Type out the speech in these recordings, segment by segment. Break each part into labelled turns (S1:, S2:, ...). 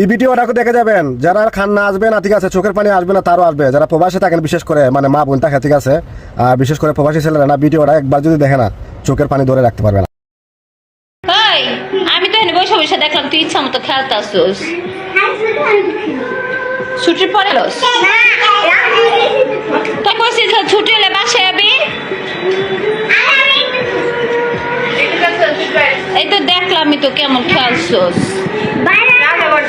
S1: এই ভিডিওটা দেখে যাবেন। যারা খান না আসবে না, ঠিক আছে, চোখের পানি আসবে না, তারও আসবে। যারা প্রবাসে থাকেন, বিশেষ করে মানে মা বোন থাকে ঠিক আছে, আর বিশেষ করে প্রবাসী ছেলেরা না, ভিডিওটা একবার যদি দেখে না, চোখের পানি ধরে রাখতে পারবে না।
S2: আমি তো এনে বসে বসে দেখলাম, তুই ইচ্ছা মতো খেলতাছোস ছুটির পরে তুই ছুটি হলে বাসায় যাবি এই তো দেখলাম তো কেমন খেলছোস।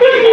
S2: Thank you.